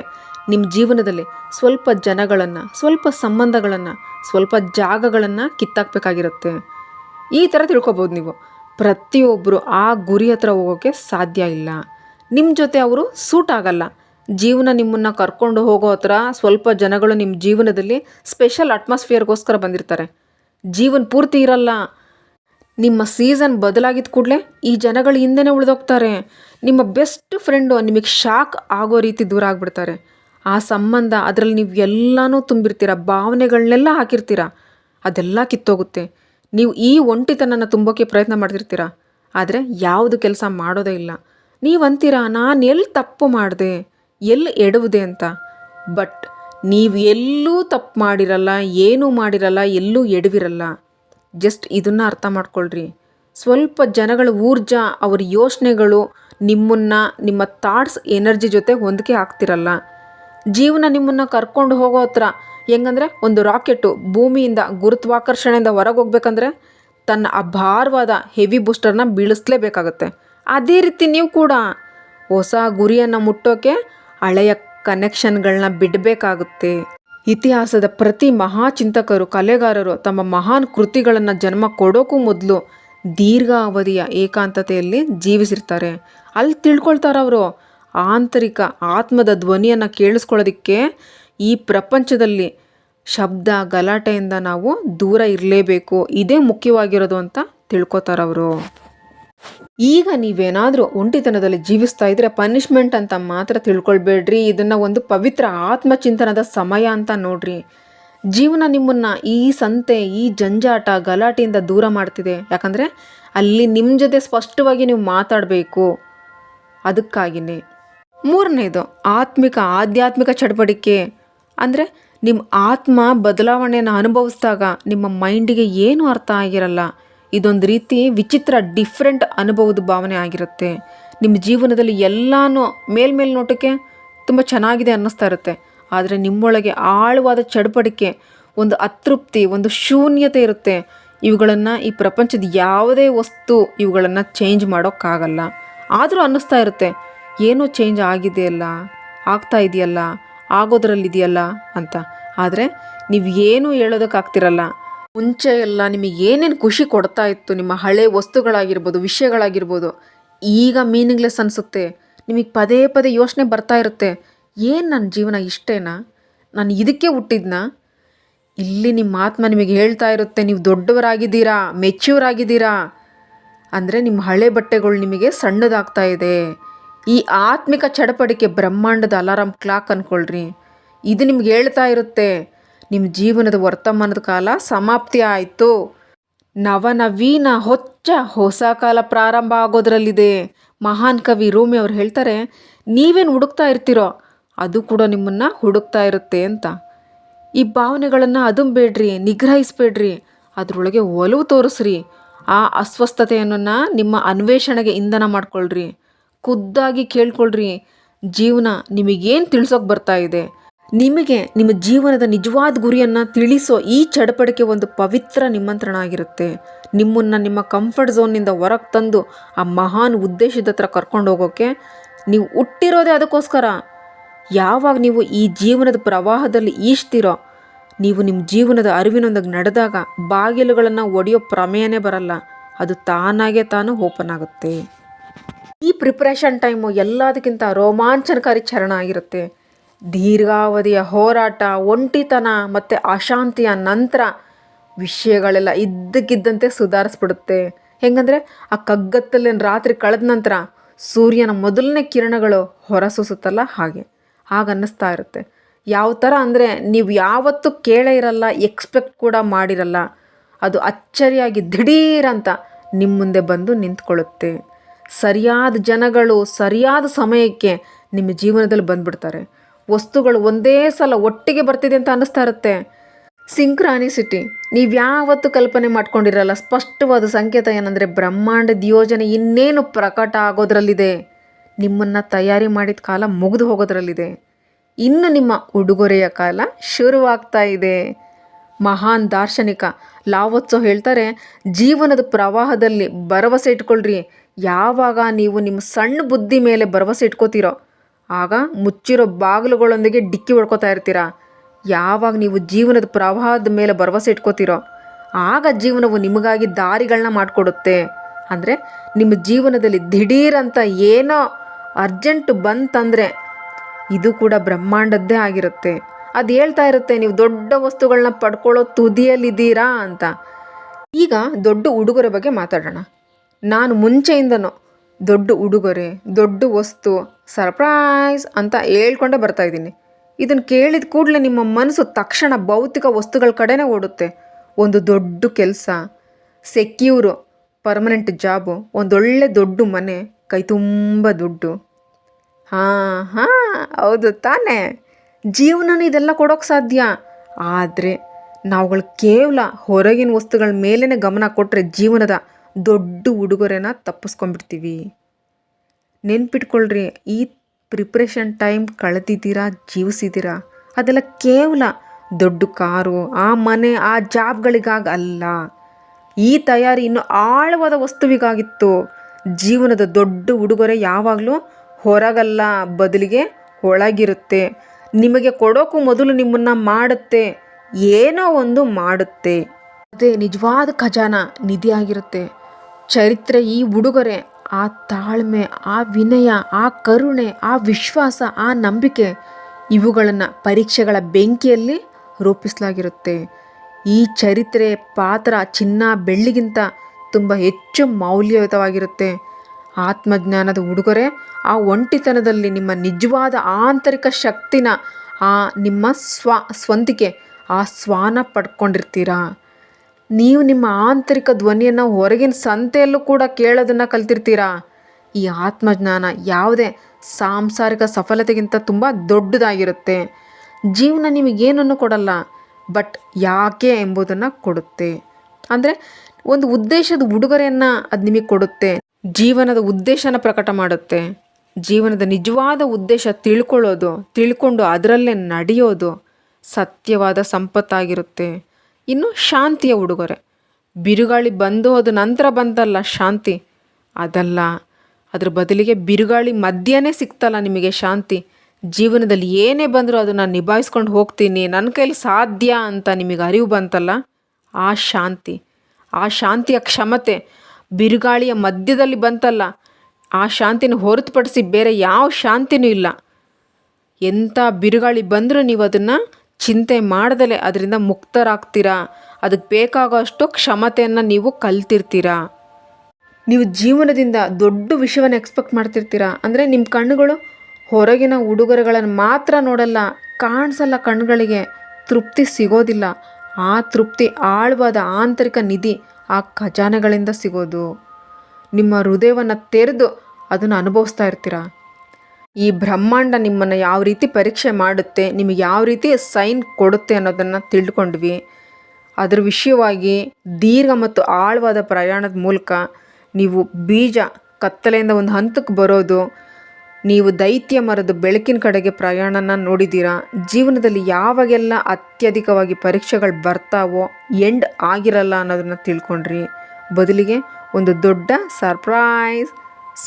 ನಿಮ್ಮ ಜೀವನದಲ್ಲಿ ಸ್ವಲ್ಪ ಜನಗಳನ್ನು, ಸ್ವಲ್ಪ ಸಂಬಂಧಗಳನ್ನು, ಸ್ವಲ್ಪ ಜಾಗಗಳನ್ನು ಕಿತ್ತಾಕ್ಬೇಕಾಗಿರುತ್ತೆ. ಈ ಥರ ತಿಳ್ಕೊಬೋದು ನೀವು. ಪ್ರತಿಯೊಬ್ಬರು ಆ ಗುರಿ ಹತ್ರ ಹೋಗೋಕ್ಕೆ ಸಾಧ್ಯ ಇಲ್ಲ. ನಿಮ್ಮ ಜೊತೆ ಅವರು ಸೂಟ್ ಆಗಲ್ಲ. ಜೀವನ ನಿಮ್ಮನ್ನು ಕರ್ಕೊಂಡು ಹೋಗೋ ಹತ್ರ ಸ್ವಲ್ಪ ಜನಗಳು ನಿಮ್ಮ ಜೀವನದಲ್ಲಿ ಸ್ಪೆಷಲ್ ಅಟ್ಮಾಸ್ಫಿಯರ್ಗೋಸ್ಕರ ಬಂದಿರ್ತಾರೆ. ಜೀವನ ಪೂರ್ತಿ ಇರಲ್ಲ. ನಿಮ್ಮ ಸೀಸನ್ ಬದಲಾಗಿದ್ದ ಕೂಡಲೇ ಈ ಜನಗಳು ಹಿಂದೆನೇ ಉಳಿದೋಗ್ತಾರೆ. ನಿಮ್ಮ ಬೆಸ್ಟ್ ಫ್ರೆಂಡು ನಿಮಗೆ ಶಾಕ್ ಆಗೋ ರೀತಿ ದೂರ ಆಗ್ಬಿಡ್ತಾರೆ. ಆ ಸಂಬಂಧ ಅದರಲ್ಲಿ ನೀವು ಎಲ್ಲನೂ ತುಂಬಿರ್ತೀರ ಭಾವನೆಗಳನ್ನೆಲ್ಲ ಹಾಕಿರ್ತೀರ. ಅದೆಲ್ಲ ಕಿತ್ತೋಗುತ್ತೆ. ನೀವು ಈ ಒಂಟಿತನನ ತುಂಬೋಕ್ಕೆ ಪ್ರಯತ್ನ ಮಾಡ್ತಿರ್ತೀರ? ಆದರೆ ಯಾವುದು ಕೆಲಸ ಮಾಡೋದೇ ಇಲ್ಲ. ನೀವು ಅಂತೀರಾ ನಾನು ಎಲ್ಲಿ ತಪ್ಪು ಮಾಡಿದೆ ಎಲ್ಲಿ ಎಡವುದೆ ಅಂತ. ಬಟ್ ನೀವು ಎಲ್ಲೂ ತಪ್ಪು ಮಾಡಿರಲ್ಲ, ಏನೂ ಮಾಡಿರಲ್ಲ, ಎಲ್ಲೂ ಎಡವಿರಲ್ಲ. ಜಸ್ಟ್ ಇದನ್ನು ಅರ್ಥ ಮಾಡ್ಕೊಳ್ರಿ. ಸ್ವಲ್ಪ ಜನಗಳ ಊರ್ಜಾ, ಅವ್ರ ಯೋಚನೆಗಳು ನಿಮ್ಮನ್ನು, ನಿಮ್ಮ ಥಾಟ್ಸ್ ಎನರ್ಜಿ ಜೊತೆ ಹೊಂದಿಕೆ ಆಗ್ತಿರಲ್ಲ. ಜೀವನ ನಿಮ್ಮನ್ನು ಕರ್ಕೊಂಡು ಹೋಗೋ ಹತ್ರ ಹೆಂಗಂದ್ರೆ ಒಂದು ರಾಕೆಟು ಭೂಮಿಯಿಂದ ಗುರುತ್ವಾಕರ್ಷಣೆಯಿಂದ ಹೊರಗೆ ಹೋಗ್ಬೇಕಂದ್ರೆ ತನ್ನ ಅಭಾರವಾದ ಹೆವಿ ಬೂಸ್ಟರ್ನ ಬೀಳಿಸ್ಲೇಬೇಕಾಗತ್ತೆ. ಅದೇ ರೀತಿ ನೀವು ಕೂಡ ಹೊಸ ಗುರಿಯನ್ನು ಮುಟ್ಟೋಕೆ ಹಳೆಯ ಕನೆಕ್ಷನ್ಗಳನ್ನ ಬಿಡಬೇಕಾಗುತ್ತೆ. ಇತಿಹಾಸದ ಪ್ರತಿ ಮಹಾಚಿಂತಕರು, ಕಲೆಗಾರರು ತಮ್ಮ ಮಹಾನ್ ಕೃತಿಗಳನ್ನು ಜನ್ಮ ಕೊಡೋಕ್ಕೂ ಮೊದಲು ದೀರ್ಘಾವಧಿಯ ಏಕಾಂತತೆಯಲ್ಲಿ ಜೀವಿಸಿರ್ತಾರೆ. ಅಲ್ಲಿ ತಿಳ್ಕೊಳ್ತಾರೆ ಅವರು ಆಂತರಿಕ ಆತ್ಮದ ಧ್ವನಿಯನ್ನು ಕೇಳಿಸ್ಕೊಳ್ಳೋದಕ್ಕೆ ಈ ಪ್ರಪಂಚದಲ್ಲಿ ಶಬ್ದ, ಗಲಾಟೆಯಿಂದ ನಾವು ದೂರ ಇರಲೇಬೇಕು. ಇದೇ ಮುಖ್ಯವಾಗಿರೋದು ಅಂತ ತಿಳ್ಕೊತಾರವರು. ಈಗ ನೀವೇನಾದರೂ ಒಂಟಿತನದಲ್ಲಿ ಜೀವಿಸ್ತಾ ಇದ್ರೆ ಪನಿಷ್ಮೆಂಟ್ ಅಂತ ಮಾತ್ರ ತಿಳ್ಕೊಳ್ಬೇಡ್ರಿ. ಇದನ್ನು ಒಂದು ಪವಿತ್ರ ಆತ್ಮಚಿಂತನದ ಸಮಯ ಅಂತ ನೋಡ್ರಿ. ಜೀವನ ನಿಮ್ಮನ್ನು ಈ ಸಂತೆ, ಈ ಜಂಜಾಟ, ಗಲಾಟೆಯಿಂದ ದೂರ ಮಾಡ್ತಿದೆ. ಯಾಕಂದರೆ ಅಲ್ಲಿ ನಿಮ್ಮ ಜೊತೆ ಸ್ಪಷ್ಟವಾಗಿ ನೀವು ಮಾತಾಡಬೇಕು. ಅದಕ್ಕಾಗಿಯೇ ಮೂರನೇದು, ಆತ್ಮಿಕ, ಆಧ್ಯಾತ್ಮಿಕ ಚಟುವಟಿಕೆ. ಅಂದರೆ ನಿಮ್ಮ ಆತ್ಮ ಬದಲಾವಣೆಯನ್ನು ಅನುಭವಿಸಿದಾಗ ನಿಮ್ಮ ಮೈಂಡಿಗೆ ಏನೂ ಅರ್ಥ ಆಗಿರಲ್ಲ. ಇದೊಂದು ರೀತಿ ವಿಚಿತ್ರ ಡಿಫ್ರೆಂಟ್ ಅನುಭವದ ಭಾವನೆ ಆಗಿರುತ್ತೆ. ನಿಮ್ಮ ಜೀವನದಲ್ಲಿ ಎಲ್ಲನೂ ಮೇಲ್ಮೇಲ್ ನೋಟಕ್ಕೆ ತುಂಬ ಚೆನ್ನಾಗಿದೆ ಅನ್ನಿಸ್ತಾ ಇರುತ್ತೆ. ಆದರೆ ನಿಮ್ಮೊಳಗೆ ಆಳವಾದ ಚಡಪಡಿಕೆ, ಒಂದು ಅತೃಪ್ತಿ, ಒಂದು ಶೂನ್ಯತೆ ಇರುತ್ತೆ. ಇವುಗಳನ್ನು ಈ ಪ್ರಪಂಚದ ಯಾವುದೇ ವಸ್ತು ಇವುಗಳನ್ನು ಚೇಂಜ್ ಮಾಡೋಕ್ಕಾಗಲ್ಲ. ಆದರೂ ಅನ್ನಿಸ್ತಾ ಇರುತ್ತೆ, ಏನೋ ಚೇಂಜ್ ಆಗಿದೆಯಲ್ಲ, ಆಗ್ತಾ ಇದೆಯಲ್ಲ ಆಗೋದ್ರಲ್ಲಿದೆಯಲ್ಲ ಅಂತ. ಆದರೆ ನೀವು ಏನೂ ಹೇಳೋದಕ್ಕಾಗ್ತಿರಲ್ಲ. ಮುಂಚೆ ಎಲ್ಲ ನಿಮಗೆ ಏನೇನು ಖುಷಿ ಕೊಡ್ತಾ ಇತ್ತು, ನಿಮ್ಮ ಹಳೆ ವಸ್ತುಗಳಾಗಿರ್ಬೋದು, ವಿಷಯಗಳಾಗಿರ್ಬೋದು, ಈಗ ಮೀನಿಂಗ್ಲೆಸ್ ಅನಿಸುತ್ತೆ. ನಿಮಗೆ ಪದೇ ಪದೇ ಯೋಚನೆ ಬರ್ತಾ ಇರುತ್ತೆ. ಏನು ನನ್ನ ಜೀವನ ಇಷ್ಟೇನಾ? ನಾನು ಇದಕ್ಕೆ ಹುಟ್ಟಿದ್ನಾ? ಇಲ್ಲಿ ನಿಮ್ಮ ಆತ್ಮ ನಿಮಗೆ ಹೇಳ್ತಾ ಇರುತ್ತೆ, ನೀವು ದೊಡ್ಡವರಾಗಿದ್ದೀರಾ, ಮೆಚ್ಯೂರ್ ಆಗಿದ್ದೀರಾ? ಅಂದರೆ ನಿಮ್ಮ ಹಳೆ ಬಟ್ಟೆಗಳು ನಿಮಗೆ ಸಣ್ಣದಾಗ್ತಾ ಇದೆ. ಈ ಆತ್ಮಿಕ ಚಡಪಡಿಕೆ ಬ್ರಹ್ಮಾಂಡದ ಅಲಾರಾಮ್ ಕ್ಲಾಕ್ ಅಂದ್ಕೊಳ್ರಿ ಇದು ನಿಮ್ಗೆ ಹೇಳ್ತಾ ಇರುತ್ತೆ ನಿಮ್ಮ ಜೀವನದ ವರ್ತಮಾನದ ಕಾಲ ಸಮಾಪ್ತಿ ಆಯಿತು. ನವನವೀನ ಹೊಚ್ಚ ಹೊಸ ಕಾಲ ಪ್ರಾರಂಭ ಆಗೋದ್ರಲ್ಲಿದೆ. ಮಹಾನ್ ಕವಿ ರೂಮಿ ಅವ್ರು ಹೇಳ್ತಾರೆ, ನೀವೇನು ಹುಡುಕ್ತಾ ಇರ್ತೀರೋ ಅದು ಕೂಡ ನಿಮ್ಮನ್ನು ಹುಡುಕ್ತಾ ಇರುತ್ತೆ ಅಂತ. ಈ ಭಾವನೆಗಳನ್ನು ಅದುಂಬೇಡ್ರಿ ನಿಗ್ರಹಿಸ್ಬೇಡ್ರಿ, ಅದರೊಳಗೆ ಒಲವು ತೋರಿಸ್ರಿ. ಆ ಅಸ್ವಸ್ಥತೆಯನ್ನು ನಿಮ್ಮ ಅನ್ವೇಷಣೆಗೆ ಇಂಧನ ಮಾಡ್ಕೊಳ್ರಿ. ಖುದ್ದಾಗಿ ಕೇಳ್ಕೊಳ್ರಿ. ಜೀವನ ನಿಮಗೇನು ತಿಳಿಸೋಕೆ ಬರ್ತಾ ಇದೆ? ನಿಮಗೆ ನಿಮ್ಮ ಜೀವನದ ನಿಜವಾದ ಗುರಿಯನ್ನು ತಿಳಿಸೋ ಈ ಚಡಪಡಿಕೆ ಒಂದು ಪವಿತ್ರ ನಿಮಂತ್ರಣ ಆಗಿರುತ್ತೆ ನಿಮ್ಮನ್ನು ನಿಮ್ಮ ಕಂಫರ್ಟ್ ಝೋನ್ನಿಂದ ಹೊರಗೆ ತಂದು ಆ ಮಹಾನ್ ಉದ್ದೇಶದ ಹತ್ರ ಕರ್ಕೊಂಡು ಹೋಗೋಕ್ಕೆ ನೀವು ಹುಟ್ಟಿರೋದೇ ಅದಕ್ಕೋಸ್ಕರ. ಯಾವಾಗ ನೀವು ಈ ಜೀವನದ ಪ್ರವಾಹದಲ್ಲಿ ಈಜ್ತೀರೋ, ನೀವು ನಿಮ್ಮ ಜೀವನದ ಅರಿವಿನೊಂದಿಗೆ ನಡೆದಾಗ ಬಾಗಿಲುಗಳನ್ನು ಒಡೆಯೋ ಪ್ರಮೇಯನೇ ಬರಲ್ಲ. ಅದು ತಾನಾಗೇ ತಾನು ಓಪನ್ ಆಗುತ್ತೆ. ಈ ಪ್ರಿಪ್ರೇಷನ್ ಟೈಮು ಎಲ್ಲದಕ್ಕಿಂತ ರೋಮಾಂಚನಕಾರಿ ಚರಣ ಆಗಿರುತ್ತೆ. ದೀರ್ಘಾವಧಿಯ ಹೋರಾಟ, ಒಂಟಿತನ ಮತ್ತು ಅಶಾಂತಿಯ ನಂತರ ವಿಷಯಗಳೆಲ್ಲ ಇದ್ದಕ್ಕಿದ್ದಂತೆ ಸುಧಾರಿಸ್ಬಿಡುತ್ತೆ. ಹೆಂಗಂದರೆ ಆ ಕಗ್ಗತ್ತಲಿನ ರಾತ್ರಿ ಕಳೆದ ನಂತರ ಸೂರ್ಯನ ಮೊದಲನೇ ಕಿರಣಗಳು ಹೊರಸೂಸುತ್ತಲ್ಲ ಹಾಗೆ ಹಾಗೆ ಅನ್ನಿಸ್ತಾ ಇರುತ್ತೆ. ಯಾವ ಥರ ಅಂದರೆ ನೀವು ಯಾವತ್ತೂ ಕೇಳೇ ಇರಲ್ಲ ಎಕ್ಸ್ಪೆಕ್ಟ್ ಕೂಡ ಮಾಡಿರಲ್ಲ. ಅದು ಅಚ್ಚರಿಯಾಗಿ ದಿಢೀರಂತ ನಿಮ್ಮ ಮುಂದೆ ಬಂದು ನಿಂತ್ಕೊಳ್ಳುತ್ತೆ. ಸರಿಯಾದ ಜನಗಳು ಸರಿಯಾದ ಸಮಯಕ್ಕೆ ನಿಮ್ಮ ಜೀವನದಲ್ಲಿ ಬಂದ್ಬಿಡ್ತಾರೆ. ವಸ್ತುಗಳು ಒಂದೇ ಸಲ ಒಟ್ಟಿಗೆ ಬರ್ತಿದೆ ಅಂತ ಅನ್ನಿಸ್ತಾ ಇರುತ್ತೆ. ಸಿಂಕ್ರಾನಿಸಿಟಿ ನೀವು ಯಾವತ್ತೂ ಕಲ್ಪನೆ ಮಾಡ್ಕೊಂಡಿರಲ್ಲ, ಸ್ಪಷ್ಟವಾದ ಸಂಕೇತ ಏನಂದರೆ ಬ್ರಹ್ಮಾಂಡದ ಯೋಜನೆ ಇನ್ನೇನು ಪ್ರಕಟ ಆಗೋದ್ರಲ್ಲಿದೆ. ನಿಮ್ಮನ್ನು ತಯಾರಿ ಮಾಡಿದ ಕಾಲ ಮುಗಿದು ಹೋಗೋದ್ರಲ್ಲಿದೆ. ಇನ್ನು ನಿಮ್ಮ ಉಡುಗೊರೆಯ ಕಾಲ ಶುರುವಾಗ್ತಾ ಇದೆ. ಮಹಾನ್ ದಾರ್ಶನಿಕ ಲಾವತ್ಸೋ ಹೇಳ್ತಾರೆ, ಜೀವನದ ಪ್ರವಾಹದಲ್ಲಿ ಭರವಸೆ ಇಟ್ಕೊಳ್ರಿ. ಯಾವಾಗ ನೀವು ನಿಮ್ಮ ಸಣ್ಣ ಬುದ್ಧಿ ಮೇಲೆ ಭರವಸೆ ಇಟ್ಕೋತೀರೋ, ಆಗ ಮುಚ್ಚಿರೋ ಬಾಗಿಲುಗಳೊಂದಿಗೆ ಡಿಕ್ಕಿ ಹೊಡ್ಕೋತಾ ಇರ್ತೀರಾ? ಯಾವಾಗ ನೀವು ಜೀವನದ ಪ್ರವಾಹದ ಮೇಲೆ ಭರವಸೆ ಇಟ್ಕೋತೀರೋ, ಆಗ ಜೀವನವು ನಿಮಗಾಗಿ ದಾರಿಗಳನ್ನ ಮಾಡಿಕೊಡುತ್ತೆ. ಅಂದರೆ ನಿಮ್ಮ ಜೀವನದಲ್ಲಿ ದಿಢೀರಂತ ಏನೋ ಅರ್ಜೆಂಟ್ ಬಂತಂದರೆ ಇದು ಕೂಡ ಬ್ರಹ್ಮಾಂಡದ್ದೇ ಆಗಿರುತ್ತೆ. ಅದು ಹೇಳ್ತಾ ಇರುತ್ತೆ, ನೀವು ದೊಡ್ಡ ವಸ್ತುಗಳನ್ನ ಪಡ್ಕೊಳ್ಳೋ ತುದಿಯಲ್ಲಿದ್ದೀರಾ ಅಂತ. ಈಗ ದೊಡ್ಡ ಉಡುಗೊರೆ ಬಗ್ಗೆ ಮಾತಾಡೋಣ. ನಾನು ಮುಂಚೆಯಿಂದನೂ ದೊಡ್ಡ ಉಡುಗೊರೆ, ದೊಡ್ಡ ವಸ್ತು ಸರ್ಪ್ರೈಸ್ ಅಂತ ಹೇಳ್ಕೊಂಡೇ ಬರ್ತಾ ಇದ್ದೀನಿ. ಇದನ್ನು ಕೇಳಿದ ಕೂಡಲೇ ನಿಮ್ಮ ಮನಸ್ಸು ತಕ್ಷಣ ಭೌತಿಕ ವಸ್ತುಗಳ ಕಡೆನೇ ಓಡುತ್ತೆ. ಒಂದು ದೊಡ್ಡ ಕೆಲಸ ಸೆಕ್ಯೂರು ಪರ್ಮನೆಂಟ್ ಜಾಬು ಒಂದೊಳ್ಳೆ ದೊಡ್ಡ ಮನೆ, ಕೈ ತುಂಬ ದುಡ್ಡು. ಹಾಂ ಹಾಂ, ಹೌದು ತಾನೇ. ಜೀವನನ ಇದೆಲ್ಲ ಕೊಡೋಕ್ಕೆ ಸಾಧ್ಯ. ಆದರೆ ನಾವುಗಳು ಕೇವಲ ಹೊರಗಿನ ವಸ್ತುಗಳ ಮೇಲೇ ಗಮನ ಕೊಟ್ಟರೆ ಜೀವನದ ದೊಡ್ಡ ಉಡುಗೊರೆನ ತಪ್ಪಿಸ್ಕೊಂಡ್ಬಿಡ್ತೀವಿ. ನೆನ್ಪಿಟ್ಕೊಳ್ರಿ, ಈ ಪ್ರಿಪ್ರೇಷನ್ ಟೈಮ್ ಕಳೆದಿದ್ದೀರಾ, ಜೀವಿಸಿದ್ದೀರಾ? ಅದೆಲ್ಲ ಕೇವಲ ದೊಡ್ಡ ಕಾರು, ಆ ಮನೆ, ಆ ಜಾಬ್ಗಳಿಗಾಗಿ ಅಲ್ಲ. ಈ ತಯಾರಿ ಇನ್ನು ಆಳವಾದ ವಸ್ತುವಿಗಾಗಿತ್ತು. ಜೀವನದ ದೊಡ್ಡ ಉಡುಗೊರೆ ಯಾವಾಗಲೂ ಹೊರಗಲ್ಲ, ಬದಲಿಗೆ ಒಳಗಿರುತ್ತೆ. ನಿಮಗೆ ಕೊಡೋಕ್ಕೂ ಮೊದಲು ನಿಮ್ಮನ್ನು ಮಾಡುತ್ತೆ, ಏನೋ ಒಂದು ಮಾಡುತ್ತೆ. ಅದೇ ನಿಜವಾದ ಖಜಾನ ನಿಧಿಯಾಗಿರುತ್ತೆ ಚರಿತ್ರೆ ಈ ಉಡುಗೊರೆ, ಆ ತಾಳ್ಮೆ, ಆ ವಿನಯ, ಆ ಕರುಣೆ, ಆ ವಿಶ್ವಾಸ, ಆ ನಂಬಿಕೆ ಇವುಗಳನ್ನು ಪರೀಕ್ಷೆಗಳ ಬೆಂಕಿಯಲ್ಲಿ ರೂಪಿಸಲಾಗಿರುತ್ತೆ. ಈ ಚರಿತ್ರೆ ಪಾತ್ರ ಚಿನ್ನ ಬೆಳ್ಳಿಗಿಂತ ತುಂಬ ಹೆಚ್ಚು ಮೌಲ್ಯಯುತವಾಗಿರುತ್ತೆ. ಆತ್ಮಜ್ಞಾನದ ಉಡುಗೊರೆ, ಆ ಒಂಟಿತನದಲ್ಲಿ ನಿಮ್ಮ ನಿಜವಾದ ಆಂತರಿಕ ಶಕ್ತಿನ, ಆ ನಿಮ್ಮ ಸ್ವ ಸ್ವಂತಿಕೆ ಆ ಸ್ವಾನ ಪಡ್ಕೊಂಡಿರ್ತೀರಾ? ನೀವು ನಿಮ್ಮ ಆಂತರಿಕ ಧ್ವನಿಯನ್ನು ಹೊರಗಿನ ಸಂತೆಯಲ್ಲೂ ಕೂಡ ಕೇಳೋದನ್ನು ಕಲ್ತಿರ್ತೀರಾ? ಈ ಆತ್ಮಜ್ಞಾನ ಯಾವುದೇ ಸಾಂಸಾರಿಕ ಸಫಲತೆಗಿಂತ ತುಂಬ ದೊಡ್ಡದಾಗಿರುತ್ತೆ. ಜೀವನ ನಿಮಗೇನನ್ನು ಕೊಡಲ್ಲ, ಬಟ್ ಯಾಕೆ ಎಂಬುದನ್ನು ಕೊಡುತ್ತೆ. ಅಂದರೆ ಒಂದು ಉದ್ದೇಶದ ಉಡುಗೊರೆಯನ್ನು ಅದು ನಿಮಗೆ ಕೊಡುತ್ತೆ. ಜೀವನದ ಉದ್ದೇಶನ ಪ್ರಕಟ ಮಾಡುತ್ತೆ. ಜೀವನದ ನಿಜವಾದ ಉದ್ದೇಶ ತಿಳ್ಕೊಳ್ಳೋದು, ತಿಳ್ಕೊಂಡು ಅದರಲ್ಲೇ ನಡೆಯೋದು ಸತ್ಯವಾದ ಸಂಪತ್ತಾಗಿರುತ್ತೆ. ಇನ್ನು ಶಾಂತಿಯ ಉಡುಗೊರೆ. ಬಿರುಗಾಳಿ ಬಂದು ಹೋದ ನಂತರ ಬಂತಲ್ಲ ಶಾಂತಿ? ಅದಲ್ಲ. ಅದ್ರ ಬದಲಿಗೆ ಬಿರುಗಾಳಿ ಮಧ್ಯನೇ ಸಿಕ್ತಲ್ಲ ನಿಮಗೆ ಶಾಂತಿ? ಜೀವನದಲ್ಲಿ ಏನೇ ಬಂದರೂ ಅದನ್ನು ನಿಭಾಯಿಸ್ಕೊಂಡು ಹೋಗ್ತೀನಿ. ನನ್ನ ಕೈಲಿ ಸಾಧ್ಯ ಅಂತ ನಿಮಗೆ ಅರಿವು ಬಂತಲ್ಲ? ಆ ಶಾಂತಿ. ಆ ಶಾಂತಿಯ ಕ್ಷಮತೆ ಬಿರುಗಾಳಿಯ ಮಧ್ಯದಲ್ಲಿ ಬಂತಲ್ಲ? ಆ ಶಾಂತಿನ ಹೊರತುಪಡಿಸಿ ಬೇರೆ ಯಾವ ಶಾಂತಿನೂ ಇಲ್ಲ. ಎಂಥ ಬಿರುಗಾಳಿ ಬಂದರೂ ನೀವು ಅದನ್ನು ಚಿಂತೆ ಮಾಡ್ದಲೇ ಅದರಿಂದ ಮುಕ್ತರಾಗ್ತೀರಾ? ಅದಕ್ಕೆ ಬೇಕಾಗೋಷ್ಟು ಕ್ಷಮತೆಯನ್ನು ನೀವು ಕಲ್ತಿರ್ತೀರಾ? ನೀವು ಜೀವನದಿಂದ ದೊಡ್ಡ ವಿಷಯವನ್ನು ಎಕ್ಸ್ಪೆಕ್ಟ್ ಮಾಡ್ತಿರ್ತೀರಾ? ಅಂದರೆ ನಿಮ್ಮ ಕಣ್ಣುಗಳು ಹೊರಗಿನ ಉಡುಗೊರೆಗಳನ್ನು ಮಾತ್ರ ನೋಡಲ್ಲ, ಕಾಣಿಸಲ್ಲ ಕಣ್ಣುಗಳಿಗೆ. ತೃಪ್ತಿ ಸಿಗೋದಿಲ್ಲ. ಆ ತೃಪ್ತಿ ಆಳವಾದ ಆಂತರಿಕ ನಿಧಿ ಆ ಖಜಾನೆಗಳಿಂದ ಸಿಗೋದು. ನಿಮ್ಮ ಹೃದಯವನ್ನು ತೆರೆದು ಅದನ್ನು ಅನುಭವಿಸ್ತಾ ಇರ್ತೀರಾ? ಈ ಬ್ರಹ್ಮಾಂಡ ನಿಮ್ಮನ್ನು ಯಾವ ರೀತಿ ಪರೀಕ್ಷೆ ಮಾಡುತ್ತೆ, ನಿಮಗೆ ಯಾವ ರೀತಿ ಸೈನ್ ಕೊಡುತ್ತೆ ಅನ್ನೋದನ್ನು ತಿಳ್ಕೊಂಡ್ವಿ. ಅದರ ವಿಷಯವಾಗಿ ದೀರ್ಘ ಮತ್ತು ಆಳವಾದ ಪ್ರಯಾಣದ ಮೂಲಕ ನೀವು ಬೀಜ ಕತ್ತಲೆಯಿಂದ ಒಂದು ಹಂತಕ್ಕೆ ಬರೋದು, ನೀವು ದೈತ್ಯ ಮರದ ಬೆಳಕಿನ ಕಡೆಗೆ ಪ್ರಯಾಣನ ನೋಡಿದ್ದೀರಾ ಜೀವನದಲ್ಲಿ ಯಾವಾಗೆಲ್ಲ ಅತ್ಯಧಿಕವಾಗಿ ಪರೀಕ್ಷೆಗಳು ಬರ್ತಾವೋ ಎಂಡ್ ಆಗಿರಲ್ಲ ಅನ್ನೋದನ್ನು ತಿಳ್ಕೊಂಡ್ರಿ. ಬದಲಿಗೆ ಒಂದು ದೊಡ್ಡ ಸರ್ಪ್ರೈಸ್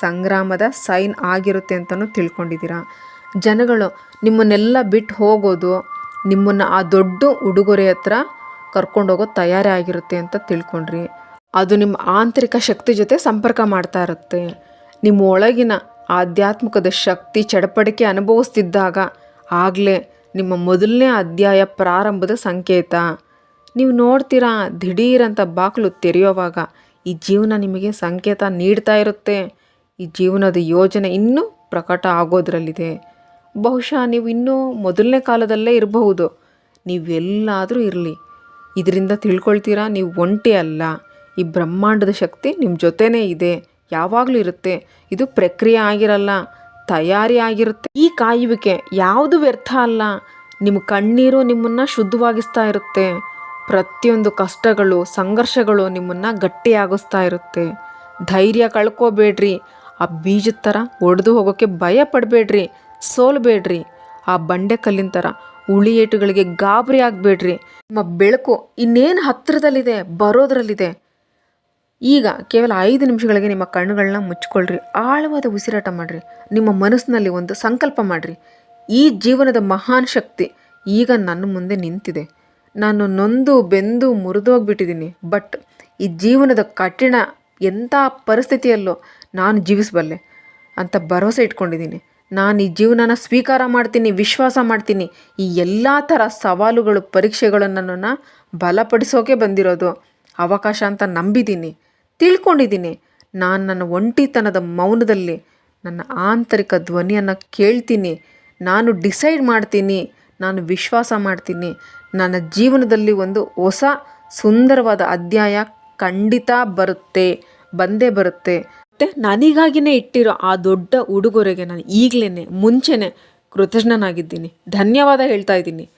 ಸಂಗ್ರಾಮದ ಸೈನ್ ಆಗಿರುತ್ತೆ ಅಂತಲೂ ತಿಳ್ಕೊಂಡಿದ್ದೀರಾ. ಜನಗಳು ನಿಮ್ಮನ್ನೆಲ್ಲ ಬಿಟ್ಟು ಹೋಗೋದು, ನಿಮ್ಮನ್ನು ಆ ದೊಡ್ಡ ಉಡುಗೊರೆ ಹತ್ರ ಕರ್ಕೊಂಡೋಗೋ ತಯಾರಿ ಆಗಿರುತ್ತೆ ಅಂತ ತಿಳ್ಕೊಂಡ್ರಿ. ಅದು ನಿಮ್ಮ ಆಂತರಿಕ ಶಕ್ತಿ ಜೊತೆ ಸಂಪರ್ಕ ಮಾಡ್ತಾ ಇರುತ್ತೆ. ನಿಮ್ಮ ಒಳಗಿನ ಆಧ್ಯಾತ್ಮಿಕದ ಶಕ್ತಿ ಚಡಪಡಿಕೆ ಅನುಭವಿಸ್ತಿದ್ದಾಗ ಆಗಲೇ ನಿಮ್ಮ ಮೊದಲನೇ ಅಧ್ಯಾಯ ಪ್ರಾರಂಭದ ಸಂಕೇತ. ನೀವು ನೋಡ್ತೀರಾ ದಿಢೀರಂತ ಬಾಗಿಲು ತೆರೆಯೋವಾಗ ಈ ಜೀವನ ನಿಮಗೆ ಸಂಕೇತ ನೀಡ್ತಾ ಇರುತ್ತೆ. ಈ ಜೀವನದ ಯೋಜನೆ ಇನ್ನೂ ಪ್ರಕಟ ಆಗೋದ್ರಲ್ಲಿದೆ. ಬಹುಶಃ ನೀವು ಇನ್ನೂ ಮೊದಲನೇ ಕಾಲದಲ್ಲೇ ಇರಬಹುದು. ನೀವೆಲ್ಲಾದರೂ ಇರಲಿ. ಇದರಿಂದ ತಿಳ್ಕೊಳ್ತೀರಾ? ನೀವು ಒಂಟಿ ಅಲ್ಲ. ಈ ಬ್ರಹ್ಮಾಂಡದ ಶಕ್ತಿ ನಿಮ್ಮ ಜೊತೆನೇ ಇದೆ. ಯಾವಾಗಲೂ ಇರುತ್ತೆ. ಇದು ಪ್ರಕ್ರಿಯೆ ಆಗಿರಲ್ಲ. ತಯಾರಿ ಆಗಿರುತ್ತೆ. ಈ ಕಾಯುವಿಕೆ ಯಾವುದು ವ್ಯರ್ಥ ಅಲ್ಲ. ನಿಮ್ಮ ಕಣ್ಣೀರು ನಿಮ್ಮನ್ನು ಶುದ್ಧವಾಗಿಸ್ತಾ ಇರುತ್ತೆ. ಪ್ರತಿಯೊಂದು ಕಷ್ಟಗಳು, ಸಂಘರ್ಷಗಳು ನಿಮ್ಮನ್ನು ಗಟ್ಟಿಯಾಗಿಸ್ತಾ ಇರುತ್ತೆ. ಧೈರ್ಯ ಕಳ್ಕೋಬೇಡ್ರಿ. ಆ ಬೀಜದ ಥರ ಒಡೆದು ಹೋಗೋಕ್ಕೆ ಭಯ ಪಡಬೇಡ್ರಿ ಸೋಲ್ಬೇಡ್ರಿ ಆ ಬಂಡೆ ಕಲ್ಲಿನ ಥರ ಉಳಿ ಏಟುಗಳಿಗೆ ಗಾಬರಿ ಆಗಬೇಡ್ರಿ. ನಿಮ್ಮ ಬೆಳಕು ಇನ್ನೇನು ಹತ್ತಿರದಲ್ಲಿದೆ ಬರೋದ್ರಲ್ಲಿದೆ. ಈಗ ಕೇವಲ ಐದು ನಿಮಿಷಗಳಿಗೆ ನಿಮ್ಮ ಕಣ್ಣುಗಳನ್ನ ಮುಚ್ಕೊಳ್ರಿ, ಆಳವಾದ ಉಸಿರಾಟ ಮಾಡಿರಿ, ನಿಮ್ಮ ಮನಸ್ಸಿನಲ್ಲಿ ಒಂದು ಸಂಕಲ್ಪ ಮಾಡಿರಿ. ಈ ಜೀವನದ ಮಹಾನ್ ಶಕ್ತಿ ಈಗ ನನ್ನ ಮುಂದೆ ನಿಂತಿದೆ. ನಾನು ನೊಂದು, ಬೆಂದು ಮುರಿದೋಗ್ಬಿಟ್ಟಿದ್ದೀನಿ ಬಟ್ ಈ ಜೀವನದ ಕಠಿಣ ಎಂಥ ಪರಿಸ್ಥಿತಿಯಲ್ಲೂ ನಾನು ಜೀವಿಸಬಲ್ಲೆ ಅಂತ ಭರವಸೆ ಇಟ್ಕೊಂಡಿದ್ದೀನಿ. ನಾನು ಈ ಜೀವನನ ಸ್ವೀಕಾರ ಮಾಡ್ತೀನಿ, ವಿಶ್ವಾಸ ಮಾಡ್ತೀನಿ. ಈ ಎಲ್ಲ ಥರ ಸವಾಲುಗಳು ಪರೀಕ್ಷೆಗಳನ್ನು ಬಲಪಡಿಸೋಕೆ ಬಂದಿರೋದು ಅವಕಾಶ ಅಂತ ನಂಬಿದ್ದೀನಿ. ತಿಳ್ಕೊಂಡಿದ್ದೀನಿ. ನಾನು ನನ್ನ ಒಂಟಿತನದ ಮೌನದಲ್ಲಿ ನನ್ನ ಆಂತರಿಕ ಧ್ವನಿಯನ್ನು ಕೇಳ್ತೀನಿ. ನಾನು ಡಿಸೈಡ್ ಮಾಡ್ತೀನಿ. ನಾನು ವಿಶ್ವಾಸ ಮಾಡ್ತೀನಿ. ನನ್ನ ಜೀವನದಲ್ಲಿ ಒಂದು ಹೊಸ ಸುಂದರವಾದ ಅಧ್ಯಾಯ ಖಂಡಿತ ಬರುತ್ತೆ, ಬಂದೇ ಬರುತ್ತೆ. ಮತ್ತು ನನಗಾಗಿನೇ ಇಟ್ಟಿರೋ ಆ ದೊಡ್ಡ ಉಡುಗೊರೆಗೆ ನಾನು ಈಗಲೇ ಮುಂಚೆನೇ ಕೃತಜ್ಞನಾಗಿದ್ದೀನಿ. ಧನ್ಯವಾದ ಹೇಳ್ತಾ ಇದ್ದೀನಿ.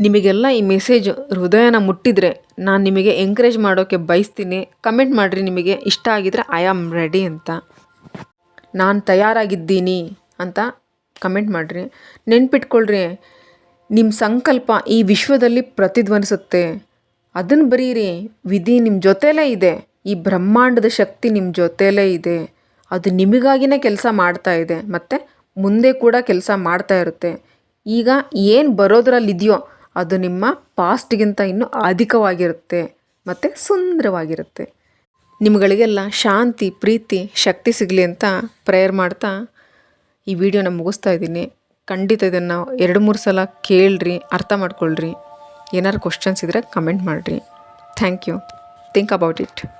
ನಿಮಗೆಲ್ಲ ಈ ಮೆಸೇಜ್ ಹೃದಯನ ಮುಟ್ಟಿದರೆ ನಾನು ನಿಮಗೆ ಎಂಕರೇಜ್ ಮಾಡೋಕ್ಕೆ ಬಯಸ್ತೀನಿ. ಕಮೆಂಟ್ ಮಾಡಿರಿ ನಿಮಗೆ ಇಷ್ಟ ಆಗಿದ್ರೆ ಐ ಆಮ್ ರೆಡಿ ಅಂತ. ನಾನು ತಯಾರಾಗಿದ್ದೀನಿ ಅಂತ ಕಮೆಂಟ್ ಮಾಡಿರಿ. ನೆನ್ಪಿಟ್ಕೊಳ್ರಿ ನಿಮ್ಮ ಸಂಕಲ್ಪ ಈ ವಿಶ್ವದಲ್ಲಿ ಪ್ರತಿಧ್ವನಿಸುತ್ತೆ. ಅದನ್ನು ಬರೀರಿ, ವಿಧಿ ನಿಮ್ಮ ಜೊತೆಲೇ ಇದೆ. ಈ ಬ್ರಹ್ಮಾಂಡದ ಶಕ್ತಿ ನಿಮ್ಮ ಜೊತೆಲೇ ಇದೆ. ಅದು ನಿಮಗಾಗಿನೇ ಕೆಲಸ ಮಾಡ್ತಾ ಇದೆ. ಮತ್ತು ಮುಂದೆ ಕೂಡ ಕೆಲಸ ಮಾಡ್ತಾ ಇರುತ್ತೆ. ಈಗ ಏನು ಬರೋದ್ರಲ್ಲಿದೆಯೋ ಅದು ನಿಮ್ಮ ಪಾಸ್ಟ್ಗಿಂತ ಇನ್ನೂ ಅಧಿಕವಾಗಿರುತ್ತೆ. ಮತ್ತು ಸುಂದರವಾಗಿರುತ್ತೆ. ನಿಮ್ಗಳಿಗೆಲ್ಲ ಶಾಂತಿ, ಪ್ರೀತಿ, ಶಕ್ತಿ ಸಿಗಲಿ ಅಂತ ಪ್ರೇಯರ್ ಮಾಡ್ತಾ ಈ ವಿಡಿಯೋನ ಮುಗಿಸ್ತಾ ಇದ್ದೀನಿ. ಖಂಡಿತ ಇದನ್ನು ಎರಡು ಮೂರು ಸಲ ಕೇಳ್ರಿ, ಅರ್ಥ ಮಾಡ್ಕೊಳ್ರಿ. ಏನಾದ್ರು ಕ್ವಶನ್ಸ್ ಇದ್ದರೆ ಕಮೆಂಟ್ ಮಾಡಿರಿ. Thank you think about it